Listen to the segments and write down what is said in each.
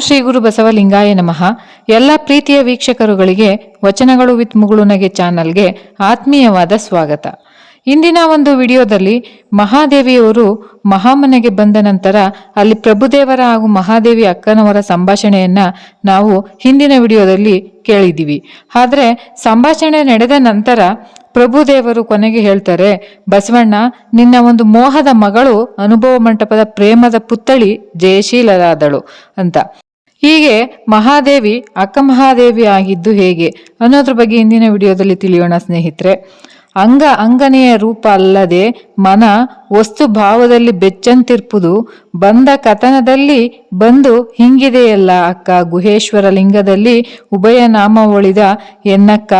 ಶ್ರೀ ಗುರು ಬಸವಲಿಂಗಾಯ ನಮಃ. ಎಲ್ಲ ಪ್ರೀತಿಯ ವೀಕ್ಷಕರುಗಳಿಗೆ, ವಚನಗಳು ವಿತ್ ಮುಗುಳುನಗೆ ಚಾನಲ್ಗೆ ಆತ್ಮೀಯವಾದ ಸ್ವಾಗತ. ಇಂದಿನ ಒಂದು ವಿಡಿಯೋದಲ್ಲಿ ಮಹಾದೇವಿಯವರು ಮಹಾಮನೆಗೆ ಬಂದ ನಂತರ ಅಲ್ಲಿ ಪ್ರಭುದೇವರ ಹಾಗೂ ಮಹಾದೇವಿ ಅಕ್ಕನವರ ಸಂಭಾಷಣೆಯನ್ನ ನಾವು ಹಿಂದಿನ ವಿಡಿಯೋದಲ್ಲಿ ಕೇಳಿದ್ದೀವಿ. ಆದರೆ ಸಂಭಾಷಣೆ ನಡೆದ ನಂತರ ಪ್ರಭುದೇವರು ಕೊನೆಗೆ ಹೇಳ್ತಾರೆ, ಬಸವಣ್ಣ, ನಿನ್ನ ಒಂದು ಮೋಹದ ಮಗಳು ಅನುಭವ ಮಂಟಪದ ಪ್ರೇಮದ ಪುತ್ಥಳಿ ಜಯಶೀಲರಾದಳು ಅಂತ. ಹೀಗೆ ಮಹಾದೇವಿ ಅಕ್ಕ ಮಹಾದೇವಿ ಆಗಿದ್ದು ಹೇಗೆ ಅನ್ನೋದ್ರ ಬಗ್ಗೆ ಇಂದಿನ ವಿಡಿಯೋದಲ್ಲಿ ತಿಳಿಯೋಣ ಸ್ನೇಹಿತರೆ. ಅಂಗ ಅಂಗನೆಯ ರೂಪ ಅಲ್ಲದೆ ಮನ ವಸ್ತು ಭಾವದಲ್ಲಿ ಬೆಚ್ಚಂತಿರ್ಪುದು, ಬಂದ ಕಥನದಲ್ಲಿ ಬಂದು ಹಿಂಗಿದೆಯಲ್ಲ ಅಕ್ಕ. ಗುಹೇಶ್ವರ ಲಿಂಗದಲ್ಲಿ ಉಭಯ ನಾಮ ಒಳಿದ ಎನ್ನಕ್ಕ.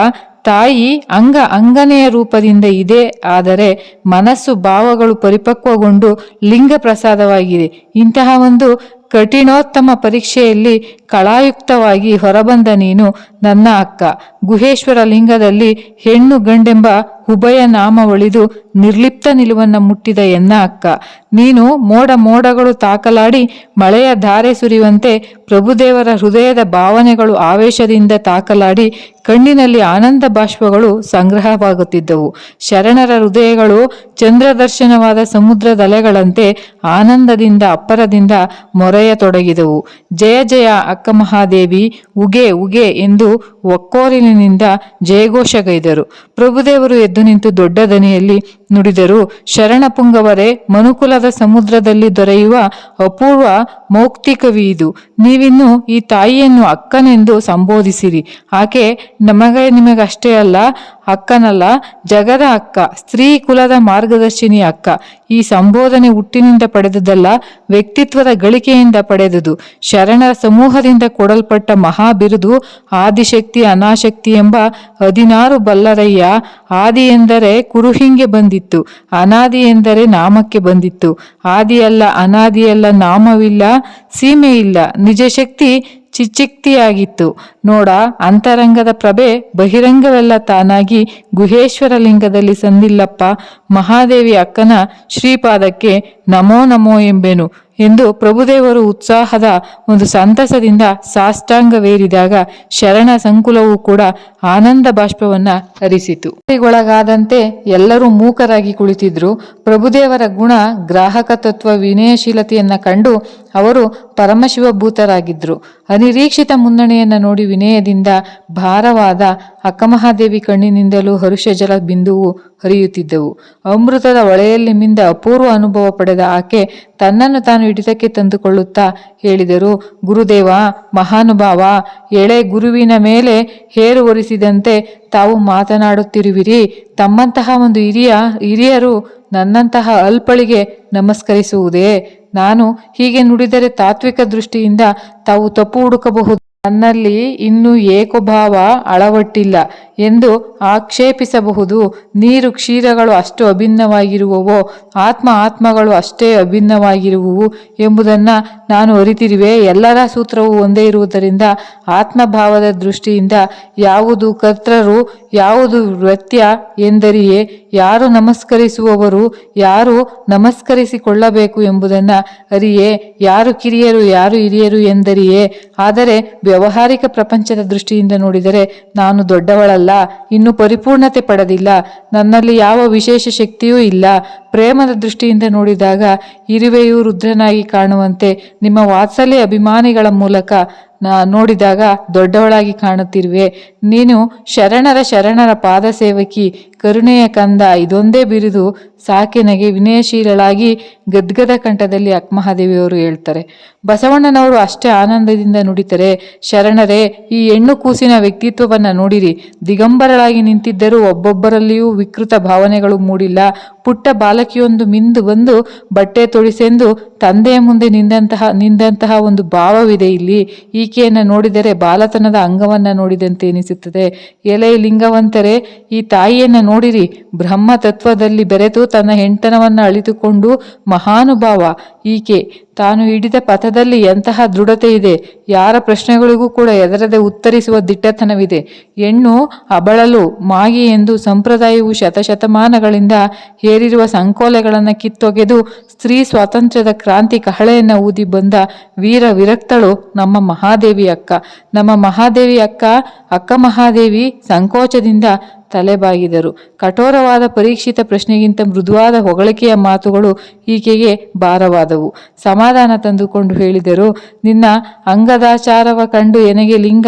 ತಾಯಿ ಅಂಗ ಅಂಗನೆಯ ರೂಪದಿಂದ ಇದೆ, ಆದರೆ ಮನಸ್ಸು ಭಾವಗಳು ಪರಿಪಕ್ವಗೊಂಡು ಲಿಂಗ ಪ್ರಸಾದವಾಗಿದೆ ಇಂತಹ ಒಂದು ಕಠಿಣೋತ್ತಮ ಪರೀಕ್ಷೆಯಲ್ಲಿ ಕಳಾಯುಕ್ತವಾಗಿ ಹೊರಬಂದ ನೀನು ನನ್ನ ಅಕ್ಕ. ಗುಹೇಶ್ವರ ಲಿಂಗದಲ್ಲಿ ಹೆಣ್ಣು ಗಂಡೆಂಬ ಉಭಯ ನಾಮ ಒಳಿದು ನಿರ್ಲಿಪ್ತ ನಿಲುವನ್ನ ಮುಟ್ಟಿದ ಎನ್ನ ಅಕ್ಕ. ನೀನು ಮೋಡ ಮೋಡಗಳು ತಾಕಲಾಡಿ ಮಳೆಯ ಧಾರೆ ಸುರಿಯುವಂತೆ ಪ್ರಭುದೇವರ ಹೃದಯದ ಭಾವನೆಗಳು ಆವೇಶದಿಂದ ತಾಕಲಾಡಿ ಕಣ್ಣಿನಲ್ಲಿ ಆನಂದ ಬಾಷ್ಪಗಳು ಸಂಗ್ರಹವಾಗುತ್ತಿದ್ದವು. ಶರಣರ ಹೃದಯಗಳು ಚಂದ್ರದರ್ಶನವಾದ ಸಮುದ್ರದಲೆಗಳಂತೆ ಆನಂದದಿಂದ ಅಪ್ಪರದಿಂದ ಮೊರೆಯತೊಡಗಿದವು. ಜಯ ಜಯ ಅಕ್ಕ ಮಹಾದೇವಿ, ಉಗೆ ಉಗೆ ಎಂದು ಒಕ್ಕೋಲಿನಿಂದ ಜಯಘೋಷಗೈದರು. ಪ್ರಭುದೇವರು ಎದ್ದು ನಿಂತು ದೊಡ್ಡ ದನಿಯಲ್ಲಿ ನುಡಿದರು. ಶರಣಪುಂಗವರೇ ಮನುಕುಲದ ಸಮುದ್ರದಲ್ಲಿ ದೊರೆಯುವ ಅಪೂರ್ವ ಮೌಕ್ತಿಕವಿ ಇದು ನೀವಿನ್ನು ಈ ತಾಯಿಯನ್ನು ಅಕ್ಕನೆಂದು ಸಂಬೋಧಿಸಿರಿ. ಆಕೆ ನಮಗೆ ನಿಮಗಷ್ಟೇ ಅಲ್ಲ, ಅಕ್ಕನಲ್ಲ, ಜಗದ ಅಕ್ಕ, ಸ್ತ್ರೀ ಕುಲದ ಮಾರ್ಗದರ್ಶಿನಿ ಅಕ್ಕ. ಈ ಸಂಬೋಧನೆ ಹುಟ್ಟಿನಿಂದ ಪಡೆದುದಲ್ಲ, ವ್ಯಕ್ತಿತ್ವದ ಗಳಿಕೆಯಿಂದ ಪಡೆದುದು. ಶರಣರ ಸಮೂಹದಿಂದ ಕೊಡಲ್ಪಟ್ಟ ಮಹಾಬಿರುದು, ಆದಿಶಕ್ತಿ, ಅನಾಶಕ್ತಿ ಎಂಬ ಹದಿನಾರು ಬಲ್ಲರಯ್ಯ ಆದಿ ಎಂದರೆ ಕುರುಹಿಂಗೆ ಬಂದಿತ್ತು. ಅನಾದಿ ಎಂದರೆ ನಾಮಕ್ಕೆ ಬಂದಿತ್ತು. ಆದಿಯಲ್ಲ ಅನಾದಿಯಲ್ಲ ನಾಮವಿಲ್ಲ, ಸೀಮೆಯಿಲ್ಲ. ಇಲ್ಲ ನಿಜ ಶಕ್ತಿ ಚಿಚ್ಚಿಕ್ತಿಯಾಗಿತ್ತು. ನೋಡ, ಅಂತರಂಗದ ಪ್ರಭೆ ಬಹಿರಂಗವೆಲ್ಲ ತಾನಾಗಿ ಗುಹೇಶ್ವರ ಲಿಂಗದಲ್ಲಿ ಸಂದಿಲ್ಲಪ್ಪ. ಮಹಾದೇವಿ ಅಕ್ಕನ ಶ್ರೀಪಾದಕ್ಕೆ ನಮೋ ನಮೋ ಎಂಬೆನು. ಎಂದು ಪ್ರಭುದೇವರು ಉತ್ಸಾಹದ ಒಂದು ಸಂತಸದಿಂದ ಸಾಷ್ಟಾಂಗವೇರಿದಾಗ ಶರಣ ಸಂಕುಲವೂ ಕೂಡ ಆನಂದ ಬಾಷ್ಪವನ್ನ ಹರಿಸಿತು. ಒಳಗಾದಂತೆ ಎಲ್ಲರೂ ಮೂಕರಾಗಿ ಕುಳಿತಿದ್ರು. ಪ್ರಭುದೇವರ ಗುಣ ಗ್ರಾಹಕ ತತ್ವ ವಿನಯಶೀಲತೆಯನ್ನ ಕಂಡು ಅವರು ಪರಮಶಿವಭೂತರಾಗಿದ್ರು. ಅನಿರೀಕ್ಷಿತ ಮುನ್ನಣೆಯನ್ನು ನೋಡಿ ವಿನಯದಿಂದ ಭಾರವಾದ ಅಕ್ಕಮಹಾದೇವಿ ಕಣ್ಣಿನಿಂದಲೂ ಹರುಷಜಲ ಬಿಂದುವು ಹರಿಯುತ್ತಿದ್ದವು. ಅಮೃತದ ಒಳೆಯಲ್ಲಿ ಮಿಂದ ಅಪೂರ್ವ ಅನುಭವ ಪಡೆದ ಆಕೆ ತನ್ನನ್ನು ತಾನು ಹಿಡಿತಕ್ಕೆ ತಂದುಕೊಳ್ಳುತ್ತಾ ಹೇಳಿದರು, ಗುರುದೇವ, ಮಹಾನುಭಾವ, ಎಳೆ ಗುರುವಿನ ಮೇಲೆ ಹೇರು ಒರೆಸಿದಂತೆ ತಾವು ಮಾತನಾಡುತ್ತಿರುವಿರಿ. ತಮ್ಮಂತಹ ಒಂದು ಹಿರಿಯ, ಹಿರಿಯರು ನನ್ನಂತಹ ಅಲ್ಪಳಿಗೆ ನಮಸ್ಕರಿಸುವುದೇ. ನಾನು ಹೀಗೆ ನುಡಿದರೆ ತಾತ್ವಿಕ ದೃಷ್ಟಿಯಿಂದ ತಾವು ತಪ್ಪು ಹುಡುಕಬಹುದು. ನನ್ನಲ್ಲಿ ಇನ್ನೂ ಏಕೋಭಾವ ಅಳವಟ್ಟಿಲ್ಲ. ಎಂದು ಆಕ್ಷೇಪಿಸಬಹುದು. ನೀರು ಕ್ಷೀರಗಳು ಅಷ್ಟು ಅಭಿನ್ನವಾಗಿರುವವೋ, ಆತ್ಮ ಆತ್ಮಗಳು ಅಷ್ಟೇ ಅಭಿನ್ನವಾಗಿರುವುವು ಎಂಬುದನ್ನು ನಾನು ಅರಿತಿರುವೆ. ಎಲ್ಲರ ಸೂತ್ರವು ಒಂದೇ ಇರುವುದರಿಂದ ಆತ್ಮಭಾವದ ದೃಷ್ಟಿಯಿಂದ ಯಾವುದು ಕರ್ತರು, ಯಾವುದು ವೃತ್ಯ ಎಂದರಿಯೇ, ಯಾರು ನಮಸ್ಕರಿಸುವವರು, ಯಾರು ನಮಸ್ಕರಿಸಿಕೊಳ್ಳಬೇಕು ಎಂಬುದನ್ನು ಅರಿಯೇ. ಯಾರು ಕಿರಿಯರು, ಯಾರು ಹಿರಿಯರು ಎಂದರಿಯೇ. ಆದರೆ ವ್ಯವಹಾರಿಕ ಪ್ರಪಂಚದ ದೃಷ್ಟಿಯಿಂದ ನೋಡಿದರೆ ನಾನು ದೊಡ್ಡವಳಲ್ಲ. ಇನ್ನು ಪರಿಪೂರ್ಣತೆ ಪಡೆದಿಲ್ಲ ನನ್ನಲ್ಲಿ ಯಾವ ವಿಶೇಷ ಶಕ್ತಿಯೂ ಇಲ್ಲ. ಪ್ರೇಮದ ದೃಷ್ಟಿಯಿಂದ ನೋಡಿದಾಗ ಇರುವೆಯು ರುದ್ರನಾಗಿ ಕಾಣುವಂತೆ ನಿಮ್ಮ ವಾತ್ಸಲ್ಯ ಅಭಿಮಾನಿಗಳ ಮೂಲಕ ನೋಡಿದಾಗ ದೊಡ್ಡವಳಾಗಿ ಕಾಣುತ್ತಿರುವೆ. ನೀನು ಶರಣರ ಶರಣರ ಪಾದ ಸೇವಕಿ, ಕರುಣೆಯ ಕಂದ ಇದೊಂದೇ ಬಿರಿದು ಸಾಕಿನಗೆ ವಿನಯಶೀಲಳಾಗಿ ಗದ್ಗದ ಕಂಠದಲ್ಲಿ ಅಕ್ಮಹಾದೇವಿಯವರು ಹೇಳ್ತಾರೆ. ಬಸವಣ್ಣನವರು ಅಷ್ಟೇ ಆನಂದದಿಂದ ನುಡಿತಾರೆ. ಶರಣರೇ, ಈ ಹೆಣ್ಣು ಕೂಸಿನ ವ್ಯಕ್ತಿತ್ವವನ್ನು ನೋಡಿರಿ. ದಿಗಂಬರಳಾಗಿ ನಿಂತಿದ್ದರೂ ಒಬ್ಬೊಬ್ಬರಲ್ಲಿಯೂ ವಿಕೃತ ಭಾವನೆಗಳು ಮೂಡಿಲ್ಲ. ಪುಟ್ಟ ಬಾಲಕಿಯೊಂದು ಮಿಂದು ಬಂದು ಬಟ್ಟೆ ತೊಳಿಸೆಂದು ತಂದೆಯ ಮುಂದೆ ನಿಂದಂತಹ ನಿಂದಂತಹ ಒಂದು ಭಾವವಿದೆ ಇಲ್ಲಿ. ಈಕೆಯನ್ನು ನೋಡಿದರೆ ಬಾಲತನದ ಅಂಗವನ್ನ ನೋಡಿದಂತೆ ಎನಿಸುತ್ತದೆ. ಎಲೆ ಲಿಂಗವಂತರೆ, ಈ ತಾಯಿಯನ್ನ ನೋಡಿರಿ. ಬ್ರಹ್ಮ ತತ್ವದಲ್ಲಿ ಬೆರೆತು ತನ್ನ ಹೆಂಟನವನ್ನ ಅಳಿತುಕೊಂಡು ಮಹಾನುಭಾವ. ಈಕೆ ತಾನು ಹಿಡಿದ ಪಥದಲ್ಲಿ ಎಂತಹ ದೃಢತೆ ಇದೆ? ಯಾರ ಪ್ರಶ್ನೆಗಳಿಗೂ ಕೂಡ ಎದರದೆ ಉತ್ತರಿಸುವ ದಿಟ್ಟತನವಿದೆ. ಹೆಣ್ಣು ಅಬಳಲು, ಮಾಗಿ ಎಂದು ಸಂಪ್ರದಾಯವು ಶತಶತಮಾನಗಳಿಂದ ಹೇರಿರುವ ಸಂಕೋಲೆಗಳನ್ನು ಕಿತ್ತೊಗೆದು ಸ್ತ್ರೀ ಸ್ವಾತಂತ್ರ್ಯದ ಕ್ರಾಂತಿ ಕಹಳೆಯನ್ನು ಊದಿ ಬಂದ ವೀರ ವಿರಕ್ತಳು ನಮ್ಮ ಮಹಾದೇವಿ ಅಕ್ಕ. ನಮ್ಮ ಮಹಾದೇವಿ ಅಕ್ಕ ಅಕ್ಕ ಮಹಾದೇವಿ ಸಂಕೋಚದಿಂದ ತಲೆಬಾಗಿದರು. ಕಠೋರವಾದ ಪರೀಕ್ಷಿತ ಪ್ರಶ್ನೆಗಿಂತ ಮೃದುವಾದ ಹೊಗಳಿಕೆಯ ಮಾತುಗಳು ಈಕೆಗೆ ಭಾರವಾದವು. ಸಮಾಧಾನ ತಂದುಕೊಂಡು ಹೇಳಿದರು, ನಿನ್ನ ಅಂಗದಾಚಾರವ ಕಂಡು ಎನಗೆ ಲಿಂಗ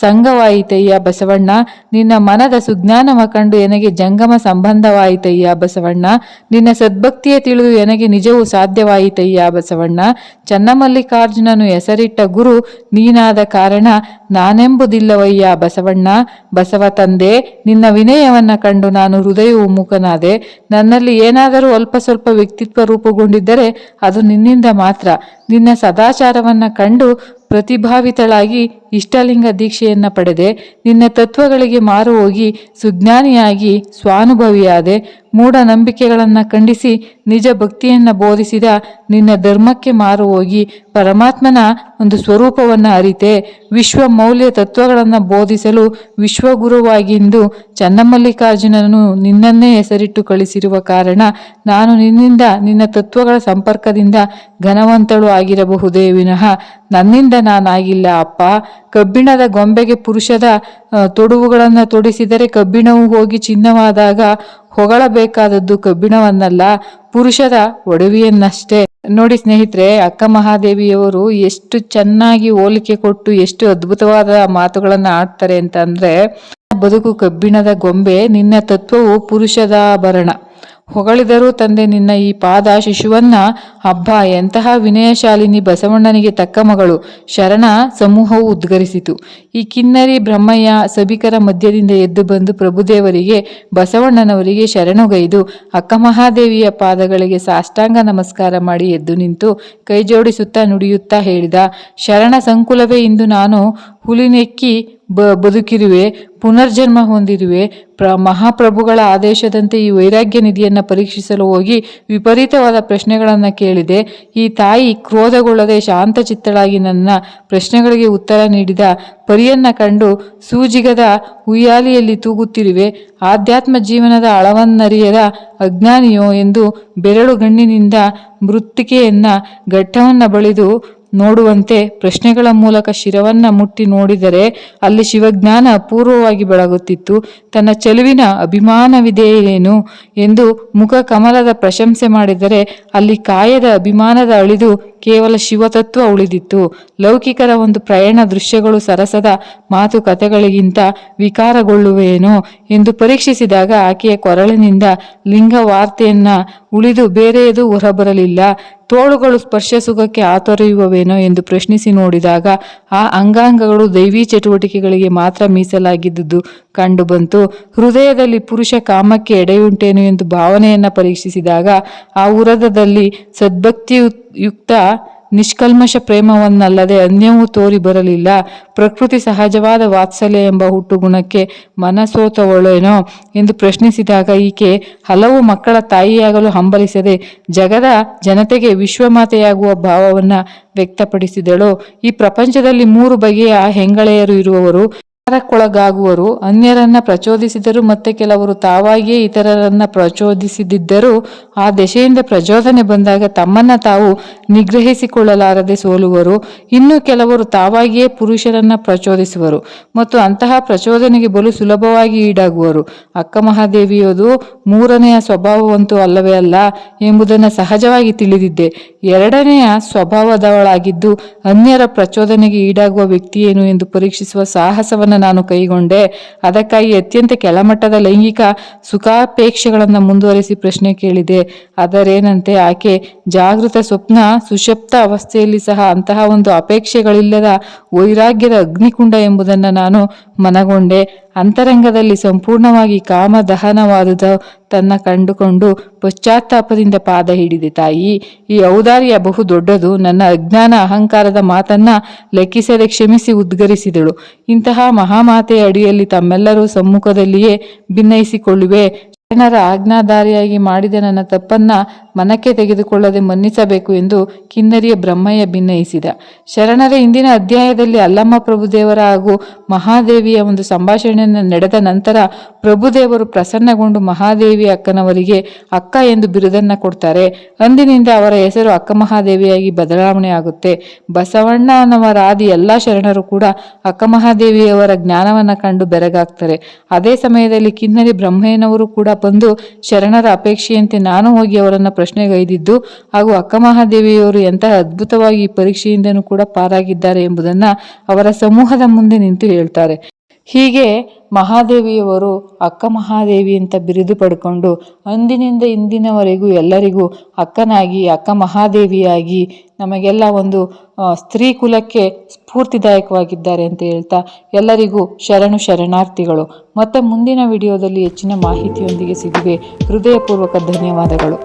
ಸಂಘವಾಯಿತಯ್ಯ ಬಸವಣ್ಣ? ನಿನ್ನ ಮನದ ಸುಜ್ಞಾನವ ಕಂಡು ಎನಗೆ ಜಂಗಮ ಸಂಬಂಧವಾಯಿತಯ್ಯ ಬಸವಣ್ಣ? ನಿನ್ನ ಸದ್ಭಕ್ತಿಯ ತಿಳಿದು ಎನಗೆ ನಿಜವೂ ಸಾಧ್ಯವಾಯಿತಯ್ಯ ಬಸವಣ್ಣ? ಚನ್ನಮಲ್ಲಿಕಾರ್ಜುನನು ಹೆಸರಿಟ್ಟ ಗುರು ನೀನಾದ ಕಾರಣ ನಾನೆಂಬುದಿಲ್ಲವಯ್ಯ ಬಸವಣ್ಣ? ಬಸವ ತಂದೆ, ನಿನ್ನ ವಿನಯವನ್ನ ಕಂಡು ನಾನು ಹೃದಯವು ಮುಖನಾದೆ ನನ್ನಲ್ಲಿ ಏನಾದರೂ ಅಲ್ಪ ಸ್ವಲ್ಪ ವ್ಯಕ್ತಿತ್ವ ರೂಪುಗೊಂಡಿದ್ದರೆ ಅದು ನಿನ್ನಿಂದ ಮಾತ್ರ. ನಿನ್ನ ಸದಾಚಾರವನ್ನು ಕಂಡು ಪ್ರತಿಭಾವಿತಳಾಗಿ ಇಷ್ಟಲಿಂಗ ದೀಕ್ಷೆಯನ್ನ ಪಡೆದೆ. ನಿನ್ನ ತತ್ವಗಳಿಗೆ ಮಾರು ಹೋಗಿ ಸುಜ್ಞಾನಿಯಾಗಿ ಸ್ವಾನುಭವಿಯಾದೆ. ಮೂಢನಂಬಿಕೆಗಳನ್ನು ಖಂಡಿಸಿ ನಿಜ ಭಕ್ತಿಯನ್ನ ಬೋಧಿಸಿದ ನಿನ್ನ ಧರ್ಮಕ್ಕೆ ಮಾರು ಹೋಗಿ ಪರಮಾತ್ಮನ ಒಂದು ಸ್ವರೂಪವನ್ನು ಅರಿತೆ. ವಿಶ್ವ ಮೌಲ್ಯ ತತ್ವಗಳನ್ನು ಬೋಧಿಸಲು ವಿಶ್ವಗುರುವಾಗಿಂದು ಚನ್ನಮಲ್ಲಿಕಾರ್ಜುನನು ನಿನ್ನನ್ನೇ ಹೆಸರಿಟ್ಟು ಕಳಿಸಿರುವ ಕಾರಣ ನಾನು ನಿನ್ನಿಂದ ನಿನ್ನ ತತ್ವಗಳ ಸಂಪರ್ಕದಿಂದ ಘನವಂತಳು ಆಗಿರಬಹುದೇ ವಿನಃ. ನನ್ನಿಂದ ನಾನಾಗಿಲ್ಲ ಅಪ್ಪ. ಕಬ್ಬಿಣದ ಗೊಂಬೆಗೆ ಪುರುಷದ ತೊಡುವುಗಳನ್ನು ತೊಡಿಸಿದರೆ ಕಬ್ಬಿಣವು ಹೋಗಿ ಚಿನ್ನವಾದಾಗ ಹೊಗಳಬೇಕಾದದ್ದು ಕಬ್ಬಿಣವನ್ನಲ್ಲ, ಪುರುಷದ ಒಡವಿಯನ್ನಷ್ಟೇ. ನೋಡಿ ಸ್ನೇಹಿತರೆ, ಅಕ್ಕ ಮಹಾದೇವಿಯವರು ಎಷ್ಟು ಚೆನ್ನಾಗಿ ಹೋಲಿಕೆ ಕೊಟ್ಟು ಎಷ್ಟು ಅದ್ಭುತವಾದ ಮಾತುಗಳನ್ನು ಆಡ್ತಾರೆ ಅಂತ ಬದುಕು ಕಬ್ಬಿಣದ ಗೊಂಬೆ, ನಿನ್ನ ತತ್ವವು ಪುರುಷದ ಆಭರಣ. ಹೊಗಳಿದರೂ ತಂದೆ ನಿನ್ನ ಈ ಪಾದ ಶಿಶುವನ್ನ ಹಬ್ಬ ಎಂತಹ ವಿನಯಶಾಲಿನಿ ಬಸವಣ್ಣನಿಗೆ ತಕ್ಕ ಮಗಳು. ಶರಣ ಸಮೂಹವು ಉದ್ಗರಿಸಿತು. ಈ ಕಿನ್ನರಿ ಬ್ರಹ್ಮಯ್ಯ ಸಭಿಕರ ಮಧ್ಯದಿಂದ ಎದ್ದು ಬಂದು ಪ್ರಭುದೇವರಿಗೆ, ಬಸವಣ್ಣನವರಿಗೆ ಶರಣುಗೈದು ಅಕ್ಕ ಮಹಾದೇವಿಯ ಪಾದಗಳಿಗೆ ಸಾಷ್ಟಾಂಗ ನಮಸ್ಕಾರ ಮಾಡಿ ಎದ್ದು ನಿಂತು, ಕೈಜೋಡಿಸುತ್ತಾ ನುಡಿಯುತ್ತಾ ಹೇಳಿದ, ಶರಣ ಸಂಕುಲವೇ ಇಂದು ನಾನು ಹುಲಿನೆಕ್ಕಿ ಬ, ಬದುಕಿರುವೆ, ಪುನರ್ಜನ್ಮ ಹೊಂದಿರುವೆ. ಪ್ರ, ಮಹಾಪ್ರಭುಗಳ ಆದೇಶದಂತೆ ಈ ವೈರಾಗ್ಯ ನಿಧಿಯನ್ನು ಪರೀಕ್ಷಿಸಲು ಹೋಗಿ ವಿಪರೀತವಾದ ಪ್ರಶ್ನೆಗಳನ್ನು ಕೇಳಿದೆ. ಈ ತಾಯಿ ಕ್ರೋಧಗೊಳ್ಳದೆ ಶಾಂತಚಿತ್ತಳಾಗಿ ನನ್ನ ಪ್ರಶ್ನೆಗಳಿಗೆ ಉತ್ತರ ನೀಡಿದ ಪರಿಯನ್ನ ಕಂಡು ಸೂಜಿಗದ ಉಯ್ಯಾಲಿಯಲ್ಲಿ ತೂಗುತ್ತಿರುವೆ. ಆಧ್ಯಾತ್ಮ ಜೀವನದ ಅಳವನ್ನರಿಯದ ಅಜ್ಞಾನಿಯೋ ಎಂದು ಬೆರಳು ಗಣ್ಣಿನಿಂದ ಮೃತ್ತಿಕೆಯನ್ನು ಘಟ್ಟವನ್ನು ಬಳಿದು ನೋಡುವಂತೆ ಪ್ರಶ್ನೆಗಳ ಮೂಲಕ ಶಿರವನ್ನ ಮುಟ್ಟಿ ನೋಡಿದರೆ ಅಲ್ಲಿ ಶಿವಜ್ಞಾನ ಅಪೂರ್ವವಾಗಿ ಬೆಳಗುತ್ತಿತ್ತು. ತನ್ನ ಚೆಲುವಿನ ಅಭಿಮಾನವಿದೆಯೇನು ಎಂದು ಮುಖ ಕಮಲದ ಪ್ರಶಂಸೆ ಮಾಡಿದರೆ ಅಲ್ಲಿ ಕಾಯದ ಅಭಿಮಾನದ ಅಳಿದು ಕೇವಲ ಶಿವತತ್ವ ಉಳಿದಿತ್ತು. ಲೌಕಿಕರ ಒಂದು ಪ್ರಯಾಣ ದೃಶ್ಯಗಳು ಸರಸದ ಮಾತುಕತೆಗಳಿಗಿಂತ ವಿಕಾರಗೊಳ್ಳುವೇನೋ ಎಂದು ಪರೀಕ್ಷಿಸಿದಾಗ ಆಕೆಯ ಕೊರಳಿನಿಂದ ಲಿಂಗ ವಾರ್ತೆಯನ್ನ ಉಳಿದು ಬೇರೆಯದು ಹೊರಬರಲಿಲ್ಲ. ತೋಳುಗಳು ಸ್ಪರ್ಶ ಸುಖಕ್ಕೆ ಆತೊರೆಯುವವೇನೋ ಎಂದು ಪ್ರಶ್ನಿಸಿ ನೋಡಿದಾಗ ಆ ಅಂಗಾಂಗಗಳು ದೈವಿ ಚಟುವಟಿಕೆಗಳಿಗೆ ಮಾತ್ರ ಮೀಸಲಾಗಿದ್ದುದು. ಕಂಡುಬಂತು ಹೃದಯದಲ್ಲಿ ಪುರುಷ ಕಾಮಕ್ಕೆ ಎಡೆಯುಂಟೇನು ಎಂದು ಭಾವನೆಯನ್ನ ಪರೀಕ್ಷಿಸಿದಾಗ ಆ ಉರದದಲ್ಲಿ ಸದ್ಭಕ್ತಿಯುಕ್ತ ನಿಷ್ಕಲ್ಮಶ ಪ್ರೇಮವನ್ನಲ್ಲದೆ ಅನ್ಯವೂ ತೋರಿ ಬರಲಿಲ್ಲ. ಪ್ರಕೃತಿ ಸಹಜವಾದ ವಾತ್ಸಲ್ಯ ಎಂಬ ಹುಟ್ಟುಗುಣಕ್ಕೆ ಮನಸೋತವಳೇನೋ ಎಂದು ಪ್ರಶ್ನಿಸಿದಾಗ ಈಕೆ, ಹಲವು ಮಕ್ಕಳ ತಾಯಿಯಾಗಲು ಹಂಬಲಿಸದೆ ಜಗದ ಜನತೆಗೆ ವಿಶ್ವಮಾತೆಯಾಗುವ ಭಾವವನ್ನು ವ್ಯಕ್ತಪಡಿಸಿದಳು. ಈ ಪ್ರಪಂಚದಲ್ಲಿ ಮೂರು ಬಗೆಯ ಹೆಂಗಳೆಯರು ಇರುವವರು. ವಿಕಾರಕ್ಕೊಳಗಾಗುವರು ಅನ್ಯರನ್ನ ಪ್ರಚೋದಿಸಿದರು ಮತ್ತೆ ಕೆಲವರು ತಾವಾಗಿಯೇ ಇತರರನ್ನ ಪ್ರಚೋದಿಸಿದಿದ್ದರು ಆ ದೆಸೆಯಿಂದ ಪ್ರಚೋದನೆ ಬಂದಾಗ ತಮ್ಮನ್ನ ತಾವು ನಿಗ್ರಹಿಸಿಕೊಳ್ಳಲಾರದೆ ಸೋಲುವರು. ಇನ್ನು ಕೆಲವರು ತಾವಾಗಿಯೇ ಪುರುಷರನ್ನ ಪ್ರಚೋದಿಸುವರು. ಮತ್ತು ಅಂತಹ ಪ್ರಚೋದನೆಗೆ ಬಲು ಸುಲಭವಾಗಿ ಈಡಾಗುವರು. ಅಕ್ಕ ಮಹಾದೇವಿಯದು ಮೂರನೆಯ ಸ್ವಭಾವವಂತೂ ಅಲ್ಲವೇ ಅಲ್ಲ ಎಂಬುದನ್ನು ಸಹಜವಾಗಿ ತಿಳಿದಿದ್ದೆ. ಎರಡನೆಯ ಸ್ವಭಾವದವಳಾಗಿದ್ದು ಅನ್ಯರ ಪ್ರಚೋದನೆಗೆ ಈಡಾಗುವ ವ್ಯಕ್ತಿಯೇನು ಎಂದು ಪರೀಕ್ಷಿಸುವ ಸಾಹಸವನ್ನು ನಾನು ಕೈಗೊಂಡೆ. ಅದಕ್ಕಾಗಿ ಅತ್ಯಂತ ಕೆಳಮಟ್ಟದ ಲೈಂಗಿಕ ಸುಖಾಪೇಕ್ಷೆಗಳನ್ನು ಮುಂದುವರಿಸಿ ಪ್ರಶ್ನೆ ಕೇಳಿದೆ. ಅದರೇನಂತೆ ಆಕೆ ಜಾಗೃತ ಸ್ವಪ್ನ ಸುಷಪ್ತ ಅವಸ್ಥೆಯಲ್ಲಿ ಸಹ ಅಂತಹ ಒಂದು ಅಪೇಕ್ಷೆಗಳಿಲ್ಲದ ವೈರಾಗ್ಯದ ಅಗ್ನಿಕುಂಡ ಎಂಬುದನ್ನು ನಾನು ಮನಗೊಂಡೆ. ಅಂತರಂಗದಲ್ಲಿ ಸಂಪೂರ್ಣವಾಗಿ ಕಾಮದಹನವಾದುದ ತನ್ನ ಕಂಡುಕೊಂಡು ಪಶ್ಚಾತ್ತಾಪದಿಂದ ಪಾದ ಹಿಡಿದೆ ತಾಯಿ. ಈ ಔದಾರ್ಯ ಬಹು ದೊಡ್ಡದು. ನನ್ನ ಅಜ್ಞಾನ ಅಹಂಕಾರದ ಮಾತನ್ನ ಲೆಕ್ಕಿಸದೆ ಕ್ಷಮಿಸಿ ಉದ್ಗರಿಸಿದಳು. ಇಂತಹ ಮಹಾಮಾತೆಯ ಅಡಿಯಲ್ಲಿ ತಮ್ಮೆಲ್ಲರೂ ಸಮ್ಮುಖದಲ್ಲಿಯೇ ಭಿನ್ನಯಿಸಿಕೊಳ್ಳುವೆ ಶರಣರ ಆಜ್ಞಾಧಾರಿಯಾಗಿ ಮಾಡಿದ ನನ್ನ ತಪ್ಪನ್ನ ಮನಕ್ಕೆ ತೆಗೆದುಕೊಳ್ಳದೆ ಮನ್ನಿಸಬೇಕು ಎಂದು ಕಿನ್ನರಿಯ ಬ್ರಹ್ಮಯ್ಯ ಭಿನ್ನಯಿಸಿದ. ಶರಣರ ಇಂದಿನ ಅಧ್ಯಾಯದಲ್ಲಿ ಅಲ್ಲಮ್ಮ ಪ್ರಭುದೇವರ ಹಾಗೂ ಮಹಾದೇವಿಯ ಒಂದು ಸಂಭಾಷಣೆಯನ್ನು ನಡೆದ ನಂತರ ಪ್ರಭುದೇವರು ಪ್ರಸನ್ನಗೊಂಡು ಮಹಾದೇವಿ ಅಕ್ಕನವರಿಗೆ, ಅಕ್ಕ ಎಂದು ಬಿರುದನ್ನು ಕೊಡ್ತಾರೆ. ಅಂದಿನಿಂದ ಅವರ ಹೆಸರು ಅಕ್ಕ ಮಹಾದೇವಿಯಾಗಿ ಬದಲಾವಣೆ ಆಗುತ್ತೆ ಬಸವಣ್ಣನವರಾದಿ ಎಲ್ಲ ಶರಣರು ಕೂಡ ಅಕ್ಕ ಮಹಾದೇವಿಯವರ ಜ್ಞಾನವನ್ನ ಕಂಡು ಬೆರಗಾಗ್ತಾರೆ. ಅದೇ ಸಮಯದಲ್ಲಿ ಕಿನ್ನರಿ ಬ್ರಹ್ಮಯ್ಯನವರು ಕೂಡ ಬಂದು ಶರಣರ ಅಪೇಕ್ಷೆಯಂತೆ ನಾನು ಹೋಗಿ ಅವರನ್ನ ಪ್ರಶ್ನೆಗೈದಿದ್ದು ಹಾಗೂ ಅಕ್ಕ ಮಹಾದೇವಿಯವರು ಎಂತಹ ಅದ್ಭುತವಾಗಿ ಈ ಪರೀಕ್ಷೆಯಿಂದನೂ ಕೂಡ ಪಾರಾಗಿದ್ದಾರೆ ಎಂಬುದನ್ನ ಅವರ ಸಮೂಹದ ಮುಂದೆ ನಿಂತು ಹೇಳ್ತಾರೆ. ಹೀಗೆ ಮಹಾದೇವಿಯವರು ಅಕ್ಕ ಮಹಾದೇವಿ ಅಂತ ಬಿರುದು ಪಡ್ಕೊಂಡು ಅಂದಿನಿಂದ ಇಂದಿನವರೆಗೂ ಎಲ್ಲರಿಗೂ ಅಕ್ಕನಾಗಿ, ಅಕ್ಕ ಮಹಾದೇವಿಯಾಗಿ ನಮಗೆಲ್ಲ ಒಂದು ಸ್ತ್ರೀ ಕುಲಕ್ಕೆ ಸ್ಫೂರ್ತಿದಾಯಕವಾಗಿದ್ದಾರೆ ಅಂತ ಹೇಳ್ತಾ ಎಲ್ಲರಿಗೂ ಶರಣು ಶರಣಾರ್ಥಿಗಳು. ಮತ್ತೆ ಮುಂದಿನ ವಿಡಿಯೋದಲ್ಲಿ ಹೆಚ್ಚಿನ ಮಾಹಿತಿಯೊಂದಿಗೆ ಸಿಗುವೆ. ಹೃದಯಪೂರ್ವಕ ಧನ್ಯವಾದಗಳು.